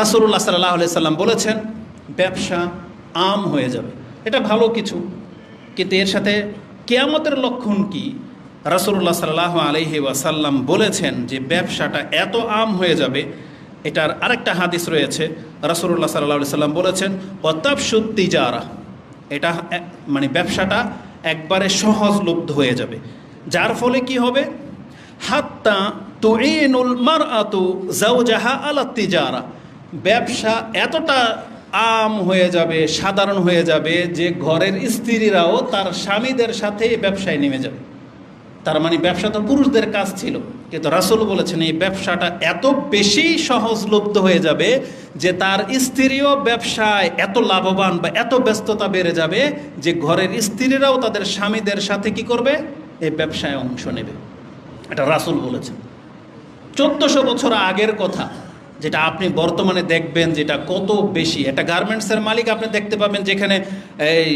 রাসুল্লাহ সাল্লাহ সাল্লাম বলেছেন, ব্যবসা আম হয়ে যাবে। এটা ভালো কিছু, কিন্তু এর সাথে কেয়ামতের লক্ষণ কি? রাসুল্লাহ সাল্লাহ আলহি ওয়াসাল্লাম বলেছেন যে ব্যবসাটা এত আম হয়ে যাবে, এটার আরেকটা হাদিস রয়েছে রাসুল্লাহ সাল্লাহ সাল্লাম বলেছেন অতাপ সত্যি যারা এটা মানে ব্যবসাটা একবারে সহজলব্ধ হয়ে যাবে। যার ফলে কি হবে? হাত্তা তুইনুল মার আতু জাউজাহা আলা তিজারা। ব্যবসা এতটা আম হয়ে যাবে, সাধারণ হয়ে যাবে যে ঘরের স্ত্রীরাও তার স্বামীদের সাথে ব্যবসায় নেমে যাবে। তার মানে ব্যবসা তো পুরুষদের কাজ ছিল। কিন্তু রাসুল বলেছেন, এই ব্যবসাটা এত বেশি সহজলব্ধ হয়ে যাবে যে তার স্ত্রীও ব্যবসায় এত লাভবান বা এত ব্যস্ততা বেড়ে যাবে যে ঘরের স্ত্রীরাও তাদের স্বামীদের সাথে কি করবে? এই ব্যবসায় অংশ নেবে। এটা রাসুল বলেছেন। চোদ্দশো বছর আগের কথা যেটা আপনি বর্তমানে দেখবেন, যেটা কত বেশি, একটা গার্মেন্টসের মালিক আপনি দেখতে পাবেন যেখানে এই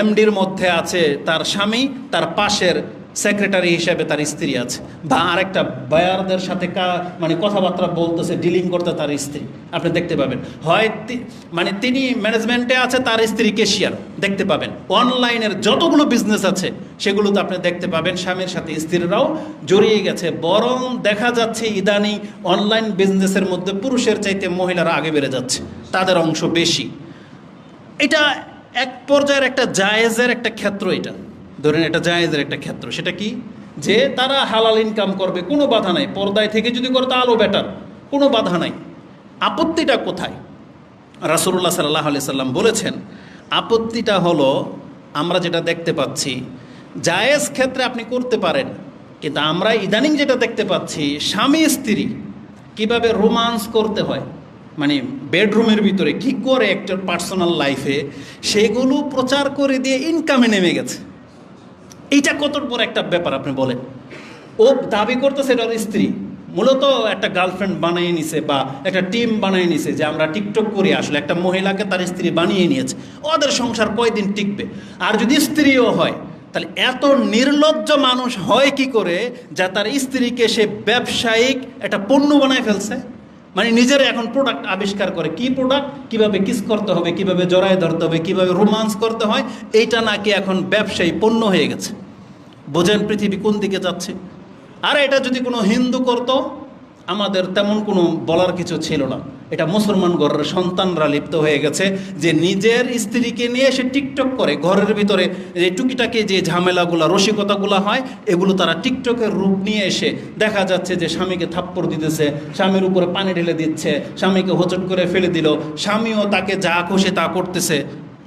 এমডির মধ্যে আছে তার স্বামী, তার পাশের সেক্রেটারি হিসাবে তার স্ত্রী আছে। বা আরেকটা বায়ারদের সাথে কা মানে কথাবার্তা বলতেছে ডিলিং করতে তার স্ত্রী। আপনি দেখতে পাবেন। হয় মানে তিনি ম্যানেজমেন্টে আছে, তার স্ত্রী কেশিয়ার দেখতে পাবেন। অনলাইনের যতগুলো বিজনেস আছে, সেগুলোতে আপনি দেখতে পাবেন স্বামীর সাথে স্ত্রীরাও জড়িয়ে গেছে। বরং দেখা যাচ্ছে ইদানিং অনলাইন বিজনেসের মধ্যে পুরুষের চাইতে মহিলারা আগে বেড়ে যাচ্ছে। তাদের অংশ বেশি। এটা এক পর্যায়ের একটা জায়েজের একটা ক্ষেত্র এটা। ধরেন এটা জায়েজের একটা ক্ষেত্র, সেটা কি? যে তারা হালাল ইনকাম করবে, কোনো বাধা নাই। পর্দায় থেকে যদি করে, তা আলো বেটার কোনো বাধা নাই। আপত্তিটা কোথায়? রাসুল্লাহ সাল্লাহ আলি সাল্লাম বলেছেন, আপত্তিটা হলো, আমরা যেটা দেখতে পাচ্ছি, জায়েজ ক্ষেত্রে আপনি করতে পারেন, কিন্তু আমরা ইদানিং যেটা দেখতে পাচ্ছি, স্বামী, স্ত্রী, কীভাবে রোমান্স করতে হয় মানে বেডরুমের ভিতরে কি করে একটা পার্সোনাল লাইফে সেগুলো প্রচার করে দিয়ে ইনকামে নেমে গেছে। এইটা কত বড় একটা ব্যাপার আপনি বলেন। ও দাবি করতেছে এটা ওর স্ত্রী। মূলত একটা গার্লফ্রেন্ড বানিয়ে নিছে বা একটা টিম বানিয়ে নিছে যে আমরা টিকটক করি আসলে। একটা মহিলাকে তার স্ত্রী বানিয়ে নিয়েছে। ওদের সংসার কয়দিন টিকবে? আর যদি স্ত্রীও হয়, তাহলে এত নির্লজ্জ মানুষ হয় কি করে যা তার স্ত্রীকে সে ব্যবসায়িক একটা পণ্য বানায় ফেলছে? মানে নিজের এখন প্রোডাক্ট আবিষ্কার করে। কি প্রোডাক্ট কীভাবে কিস করতে হবে, কীভাবে জড়ায় ধরতে হবে, কীভাবে রোমান্স করতে হয়, এইটা নাকি এখন ব্যবসায়ী পণ্য হয়ে গেছে। বোঝেন পৃথিবী কোন দিকে যাচ্ছে? আর এটা যদি কোনো হিন্দু করতো, আমাদের তেমন কোনো বলার কিছু ছিল না। এটা মুসলমান ঘরের সন্তানরা লিপ্ত হয়ে গেছে যে নিজের স্ত্রীকে নিয়ে সে টিকটক করে, ঘরের ভিতরে যে টুকিটাকি যে ঝামেলাগুলো, রসিকতাগুলো হয়, এগুলো তারা টিকটকের রূপ নিয়ে এসে দেখা যাচ্ছে যে স্বামীকে থাপ্পড় দিতেছে, স্বামীর উপরে পানি ঢেলে দিচ্ছে, স্বামীকে হোচট করে ফেলে দিল, স্বামীও তাকে যা খুশি তা করতেছে,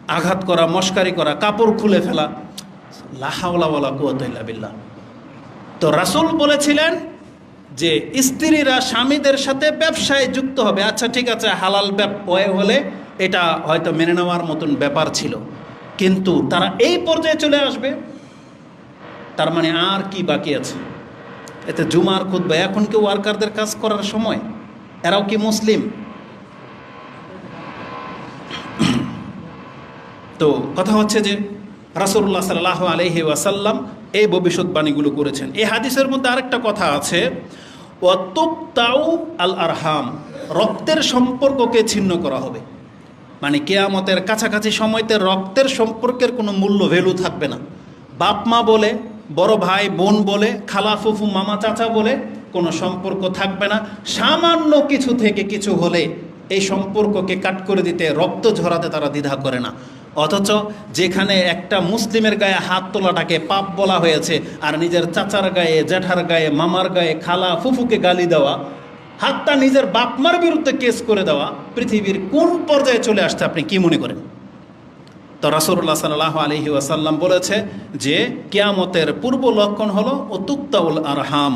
আঘাত করা, মস্কারি করা, কাপড় খুলে ফেলা। তো রাসূল বলেছিলেন যে স্ত্রীরা স্বামীদের সাথে ব্যবসায় যুক্ত হবে। আচ্ছা ঠিক আছে, হালাল হলে এটা হয়তো মেনে নেওয়ার মতন ব্যাপার ছিল। কিন্তু তারা এই পর্যায়ে চলে আসবে। তার মানে আর কি বাকি আছে? এতে জুমার খুদ্া এখন কি ওয়ার্কারদের কাজ করার সময়? এরাও কি মুসলিম? তো কথা হচ্ছে যে রাসুল্লাহ সাল্লাহ আলহি ওয়াসাল্লাম এই ভবিষ্যৎবাণীগুলো করেছেন। এই হাদিসের মধ্যে আরেকটা কথা আছে তাও আল আরহাম রক্তের সম্পর্ককে ছিন্ন করা হবে। মানে কেয়ামতের কাছাকাছি সময়তে রক্তের সম্পর্কের কোনো মূল্য ভ্যালু থাকবে না। বাপ মা বলে, বড় ভাই, বোন বলে, খালা ফুফু, মামা চাচা বলে কোনো সম্পর্ক থাকবে না। সামান্য কিছু থেকে কিছু হলে এই সম্পর্ককে কাট করে দিতে, রক্ত ঝরাতে তারা দ্বিধা করে না। অথচ যেখানে একটা মুসলিমের গায়ে হাত তোলাটাকে পাপ বলা হয়েছে, আর নিজের চাচার গায়ে, জ্যাঠার গায়ে, মামার গায়ে খালা, ফুফুকে গালি দেওয়া হাতটা নিজের বাপমার বিরুদ্ধে কেস করে দেওয়া, পৃথিবীর কোন পর্যায়ে চলে আসছে আপনি কি মনে করেন? তো রাসুল্লাহ সাল্লাহ আলহি ওয়াসাল্লাম বলেছে যে, কেয়ামতের পূর্ব লক্ষণ হলো অতুক্তাউল আরহাম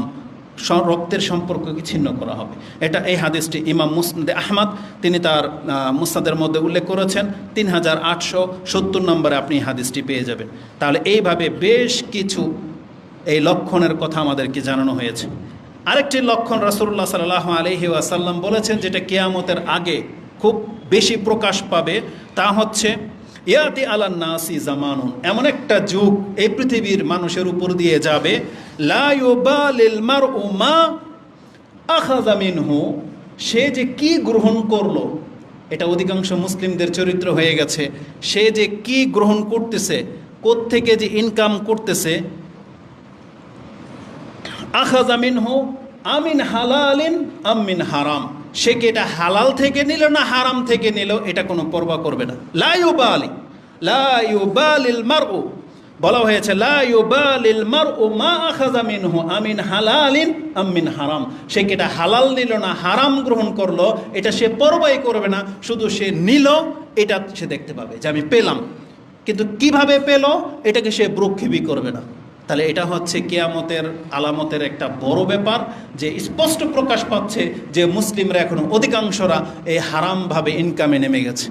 রক্তের সম্পর্ককে ছিন্ন করা হবে। এটা এই হাদিসটি ইমাম মুসনাদে আহমদ তিনি তার আহ, মুসনাদের মধ্যে উল্লেখ করেছেন। তিন হাজার আটশো সত্তর নম্বরে আপনি এই হাদিসটি পেয়ে যাবেন। তাহলে এইভাবে বেশ কিছু এই লক্ষণের কথা আমাদেরকে জানানো হয়েছে। আরেকটি লক্ষণ রাসুল্লাহ সাল্লাহ আলহি ওয়াসাল্লাম বলেছেন যেটা কেয়ামতের আগে খুব বেশি প্রকাশ পাবে তা হচ্ছে ইয়াতি আলান নাসি জামানুন। এমন একটা যুগ এই পৃথিবীর মানুষের উপর দিয়ে যাবে। সে যে কি গ্রহণ করল, এটা অধিকাংশ মুসলিমদের চরিত্র হয়ে গেছে। সে যে কি গ্রহণ করতেছে থেকে যে ইনকাম করতেছে আখাজামিন হো আমিন হালালিন আমিন হারাম। সে কি এটা হালাল থেকে নিল না হারাম থেকে নিল? এটা কোনো পরবা করবে না। লাইবালি লাইবালিল মারউ। বলা হয়েছে লাইবালিল মারউ মা আখাজামিন হো আমিন হালালিন আমিন হারাম। সে কি এটা হালাল নিল না হারাম গ্রহণ করল? এটা সে পরবাই করবে না, শুধু সে নিল, এটা সে দেখতে পাবে যে আমি পেলাম। কিন্তু কীভাবে পেল? এটাকে সে ব্রক্ষেপই করবে না। তাহলে এটা হচ্ছে কেয়ামতের আলামতের একটা বড় ব্যাপার যে স্পষ্ট প্রকাশ পাচ্ছে যে মুসলিমরা এখন অধিকাংশরা এই হারামভাবে ইনকামে নেমে গেছে।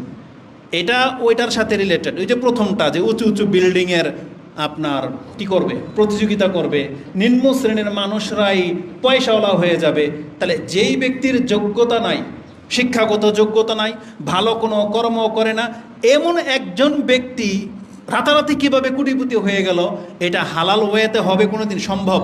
এটা ওইটার সাথে রিলেটেড ওই যে প্রথমটা যে উঁচু উঁচু বিল্ডিংয়ের আপনার কি করবে? প্রতিযোগিতা করবে। নিম্ন শ্রেণির মানুষরাই পয়সাওয়ালা হয়ে যাবে। তাহলে যেই ব্যক্তির যোগ্যতা নাই, শিক্ষাগত যোগ্যতা নাই, ভালো কোনো কর্ম করে না, এমন একজন ব্যক্তি রাতারাতি কীভাবে কুটিপুতি হয়ে গেল, এটা হালাল ওয়েতে হবে কোনো দিন সম্ভব?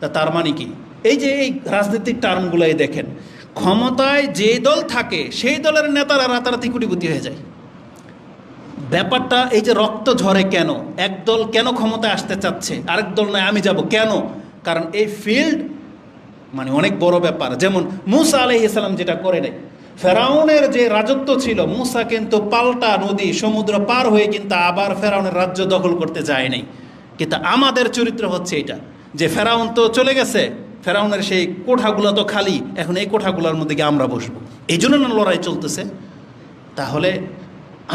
তা তার মানে কি? এই যে এই রাজনৈতিক টার্মগুলাই দেখেন, ক্ষমতায় যে দল থাকে, সেই দলের নেতারা রাতারাতি কুটিপুতি হয়ে যায়। ব্যাপারটা এই যে রক্ত ঝরে কেন? এক দল কেন ক্ষমতায় আসতে চাচ্ছে? আরেক দল নয়, আমি যাব কেন? কারণ এই ফিল্ড মানে অনেক বড় ব্যাপার। যেমন মুসা আলহ ইসলাম যেটা করে নেয় ফেরাউনের যে রাজত্ব ছিল, মুসা কিন্তু পাল্টা নদী, সমুদ্র পার হয়ে কিন্তু আবার ফেরাউনের রাজ্য দখল করতে যায় নাই কিন্তু আমাদের চরিত্র হচ্ছে এটা, যে ফেরাউন তো চলে গেছে, ফেরাউনের সেই কোঠাগুলো তো খালি, এখন এই কোঠাগুলোর মধ্যে গিয়ে আমরা বসবো। এই জন্য না লড়াই চলতেছে? তাহলে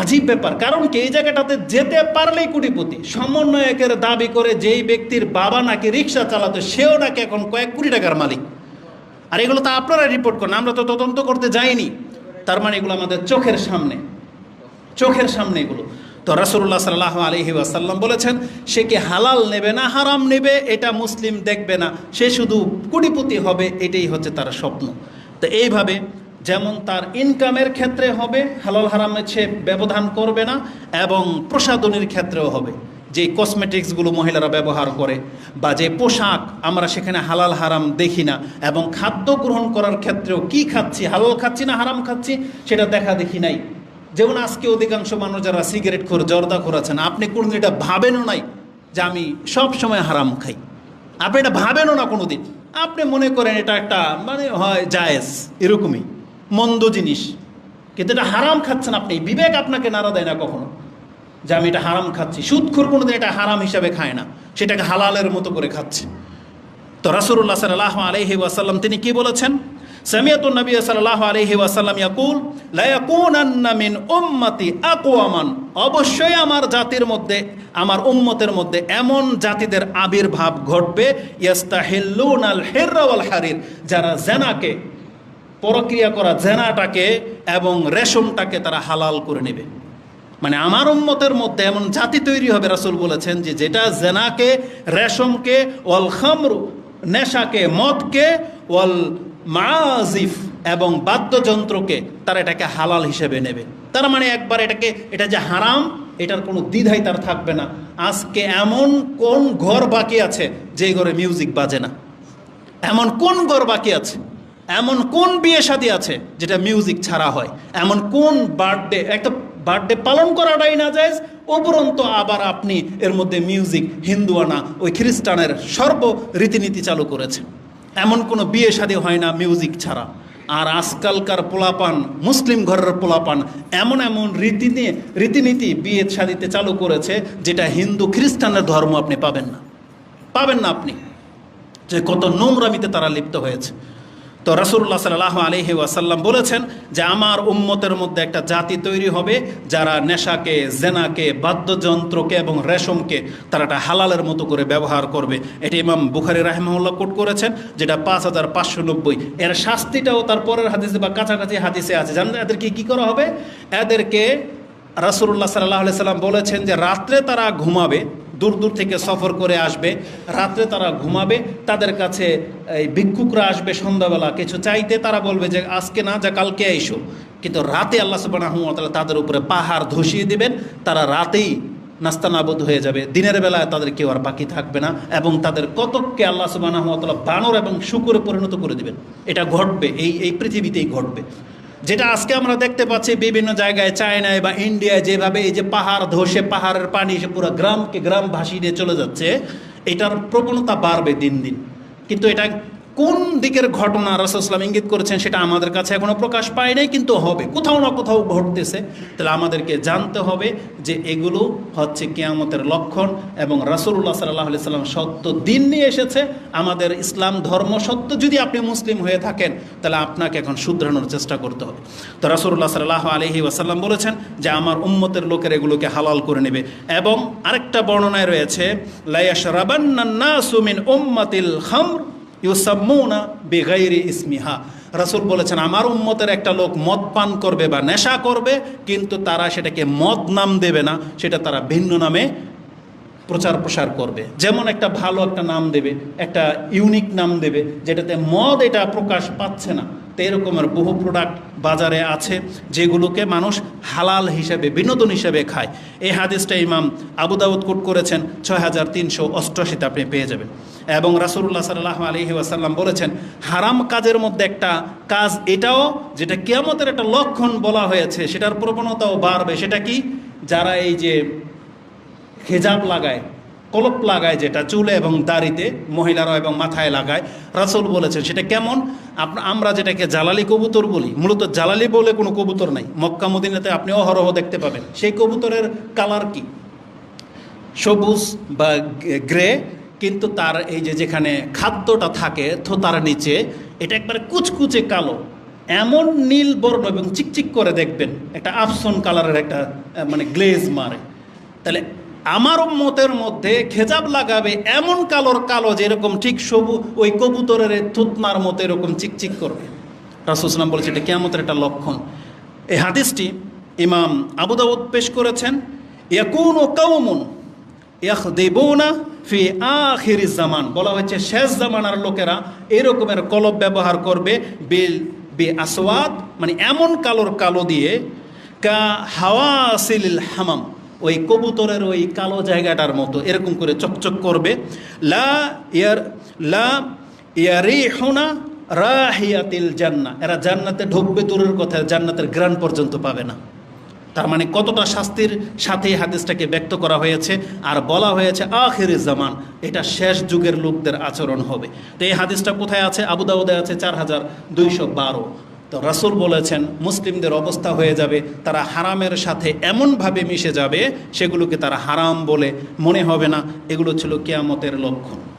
আজীব ব্যাপার, কারণ কি এই জায়গাটাতে যেতে পারলেই কোটিপতি, সমন্বয়কের দাবি করে যেই ব্যক্তির বাবা নাকি রিক্সা চালাতো, সেও নাকি এখন কয়েক কোটি টাকার মালিক। আর এগুলো তো আপনারা রিপোর্ট করেন, আমরা তো তদন্ত করতে যাইনি। তার মানে এগুলো আমাদের চোখের সামনে চোখের সামনে এগুলো। তো রাসুল্লাহ সাল্লাহ আলহি আসাল্লাম বলেছেন, সে কি হালাল নেবে না হারাম নেবে, এটা মুসলিম দেখবে না। সে শুধু কোটিপতি হবে, এটাই হচ্ছে তার স্বপ্ন। তো এইভাবে যেমন তার ইনকামের ক্ষেত্রে হবে, হালাল হারামে সে ব্যবধান করবে না, এবং প্রসাধনীর ক্ষেত্রেও হবে। যে কসমেটিক্সগুলো মহিলারা ব্যবহার করে বা যে পোশাক আমরা সেখানে হালাল হারাম দেখি না এবং খাদ্য গ্রহণ করার ক্ষেত্রেও কি খাচ্ছি, হালাল খাচ্ছি না হারাম খাচ্ছি, সেটা দেখা দেখি নাই। যেমন আজকে অধিকাংশ মানুষ যারা সিগারেট খোর, জর্দা খোরাছেন আপনি কোনোদিন এটা ভাবেনও নাই যে আমি সব সময় হারাম খাই। আপনি এটা ভাবেনও না কোনো দিন আপনি মনে করেন এটা একটা মানে হয় জায়েজ, এরকমই, মন্দ জিনিস। কিন্তু এটা হারাম খাচ্ছেন আপনি, বিবেক আপনাকে নাড়া দেয় না কখনো। যে আমি এটা হারাম খাচ্ছি। সুদখোর কোনোদিন এটা হারাম হিসাবে খায় না। সেটাকে হালালের মতো করে খাচ্ছে। তো রাসুল্লাহ সাল্লাহ আলহি ওয়াসাল্লাম, তিনি কি বলেছেন? সামিয়াত নবী সাল্লাহ আলহি ওয়াসাল্লাম ইয়াকুল লায়াকুনান্না মিন উম্মতি আকওয়ামান। অবশ্যই আমার জাতির মধ্যে, আমার উম্মতের মধ্যে এমন জাতিদের আবির্ভাব ঘটবে ইয়াস্তাহিল্লুন আল হেরাওয়াল হারির। যারা জেনাকে, প্রক্রিয়া করা জেনাটাকে এবং রেশমটাকে তারা হালাল করে নেবে। মানে আমার উম্মতের মধ্যে এমন জাতি তৈরি হবে, রাসুল বলেছেন যে যেটা জেনাকে, রেশমকে, ওয়াল খামরু, নেশাকে, মদকে, ওয়াল মাজিফ এবং বাদ্যযন্ত্রকে তারা এটাকে হালাল হিসেবে নেবে। তার মানে একবার এটাকে, এটা যে হারাম, এটার কোনো দ্বিধাই তার থাকবে না। আজকে এমন কোন ঘর বাকি আছে যে ঘরে মিউজিক বাজে না? এমন কোন ঘর বাকি আছে? এমন কোন বিয়ে শাদী আছে যেটা মিউজিক ছাড়া হয়? এমন কোন বার্থডে, একটা বার্থডে পালন করাটাই না যায় উপরন্ত আবার আপনি এর মধ্যে মিউজিক, হিন্দুয়ানা ওই খ্রিস্টানের সর্ব রীতিনীতি চালু করেছে এমন কোনো বিয়ে শাদী হয় না মিউজিক ছাড়া। আর আজকালকার পোলাপান, মুসলিম ঘরের পোলাপান এমন এমন রীতি নিয়ে রীতিনীতি বিয়ে শাদিতে চালু করেছে যেটা হিন্দু খ্রিস্টানের ধর্ম আপনি পাবেন না। পাবেন না আপনি। যে কত নোংরামিতে তারা লিপ্ত হয়েছে। তো রাসুল্লাহ সাল্লাহ আলহি ওয়াসাল্লাম বলেছেন যে আমার উম্মতের মধ্যে একটা জাতি তৈরি হবে যারা নেশাকে, জেনাকে, বাদ্যযন্ত্রকে এবং রেশমকে তারা একটা হালালের মতো করে ব্যবহার করবে। এটি ইমাম বুখারি রাহমাউল্লাহ কোট করেছেন, যেটা পাঁচ হাজার পাঁচশো নব্বই। এর শাস্তিটাও তার পরের হাদিসে বা কাছাকাছি হাদিসে আছে। জানেন এদেরকে কী করা হবে? এদেরকে রাসুল্লাহ সাল্লাহ সাল্লাম বলেছেন যে রাত্রে তারা ঘুমাবে দূর দূর থেকে সফর করে আসবে। রাত্রে তারা ঘুমাবে, তাদের কাছে এই ভিক্ষুকরা আসবে সন্ধ্যাবেলা। কিছু চাইতে তারা বলবে যে, আজকে না, যা কালকে এসো কিন্তু রাতে আল্লাহ সুবাহ তাদের উপরে পাহাড় ধসিয়ে দিবেন। তারা রাতেই নাস্তানাবুদ হয়ে যাবে। দিনের বেলায় তাদের কেউ আর বাকি থাকবে না এবং তাদের কতককে আল্লাহ সুবাহ বানর এবং শুকুরে পরিণত করে দিবেন। এটা ঘটবে, এই এই পৃথিবীতেই ঘটবে। যেটা আজকে আমরা দেখতে পাচ্ছি বিভিন্ন জায়গায় চায়নায় বা ইন্ডিয়ায় যেভাবে এই যে পাহাড় ধসে, পাহাড়ের পানি এসে পুরো গ্রামকে গ্রাম ভাসিয়ে নিয়ে চলে যাচ্ছে, এটার প্রবণতা বাড়বে দিন দিন। কিন্তু এটা কোন দিকের ঘটনা রসুলাম ইঙ্গিত করেছেন সেটা আমাদের কাছে এখনও প্রকাশ পায় নাই, কিন্তু হবে। কোথাও না কোথাও ঘটতেছে। তাহলে আমাদেরকে জানতে হবে যে এগুলো হচ্ছে কেয়ামতের লক্ষণ এবং রাসুল্লাহ সাল্লাহ সাল্লাম সত্য দিন নিয়ে এসেছে। আমাদের ইসলাম ধর্ম সত্য যদি আপনি মুসলিম হয়ে থাকেন, তাহলে আপনাকে এখন শুধরানোর চেষ্টা করতে হবে। তো রাসুল্লাহ সাল্লাহ আলহি ওয়াসাল্লাম বলেছেন যে আমার উম্মতের লোকের এগুলোকে হালাল করে নেবে। এবং আরেকটা বর্ণনায় রয়েছে লাইয়াশ রাবান্না সুমিন উম্মাতিল খামর ইউসাম্মুনা বেগাইরে ইসমিহা। রাসুল বলেছেন, আমার উম্মতের একটা লোক মদ পান করবে বা নেশা করবে, কিন্তু তারা সেটাকে মদ নাম দেবে না, সেটা তারা ভিন্ন নামে প্রচার প্রসার করবে। যেমন একটা ভালো একটা নাম দেবে, একটা ইউনিক নাম দেবে, যেটাতে মদ এটা প্রকাশ পাচ্ছে না। তো এরকমের বহু প্রোডাক্ট বাজারে আছে, যেগুলোকে মানুষ হালাল হিসেবে, বিনোদন হিসেবে খায়। এই হাদিসটা ইমাম আবু দাউদ কোট করেছেন ছয় হাজার তিনশো অষ্টআশিতে আপনি পেয়ে যাবেন। এবং রাসুল্লাহ সাল্লাহ আলহি ওয়াসাল্লাম বলেছেন, হারাম কাজের মধ্যে একটা কাজ এটাও, যেটা কেয়ামতের একটা লক্ষণ বলা হয়েছে, সেটার প্রবণতাও বাড়বে। সেটা কি? যারা এই যে হেজাব লাগায় কলপ লাগায় যেটা, চুলে এবং দাড়িতে, মহিলারা এবং মাথায় লাগায়। রাসুল বলেছেন, সেটা কেমন? আমরা যেটাকে জালালি কবুতর বলি, মূলত জালালি বলে কোনো কবুতর নাই। মক্কা, মদিনাতে আপনি অহরহ দেখতে পাবেন। সেই কবুতরের কালার কি? সবুজ বা গ্রে, কিন্তু তার এই যে যেখানে খাদ্যটা থাকে, থোতার নিচে, এটা একবারে কুচকুচে কালো। এমন নীল বর্ণ এবং চিকচিক করে দেখবেন, একটা আফসন কালারের একটা মানে গ্লেজ মারে। তাহলে আমার মতের মধ্যে খেজাব লাগাবে এমন কালোর কালো যেরকম ঠিক সবু ওই কবুতরের থুতনার মতো এরকম চিকচিক করবে। রাসুসলাম বলেছে, এটা কেমতের একটা লক্ষণ। এই হাদিসটি ইমাম আবু দাউদ পেশ করেছেন, ইয়াকুন ও কাউমুন ইয়াখদিবুনা ফি আখিরি জামান। বলা হয়েছে, শেষ জামানার লোকেরা এরকমের কলব ব্যবহার করবে বিল বি আসওয়াদ মানে এমন কালোর কালো দিয়ে, কা হাওয়াসিল হামাম। ওই কবুতরের ওই কালো জায়গাটার মতো এরকম করে চকচক করবে। লা ইয়ার, লা ইয়ারিহুনা রাহিয়াতিল জান্না। এরা জান্নাতে ঢুকবে, দূরের কথা জান্নাতের গ্রান পর্যন্ত পাবে না। তার মানে কতটা শাস্তির সাথে হাদিসটাকে ব্যক্ত করা হয়েছে আর বলা হয়েছে আখের জামান, এটা শেষ যুগের লোকদের আচরণ হবে। তো এই হাদিসটা কোথায় আছে? আবু দাউদে আছে চার হাজার দুইশো বারো। তো রাসুল বলেছেন, মুসলিমদের অবস্থা হয়ে যাবে, তারা হারামের সাথে এমনভাবে মিশে যাবে, সেগুলোকে তারা হারাম বলে মনে হবে না। এগুলো ছিল কেয়ামতের লক্ষণ।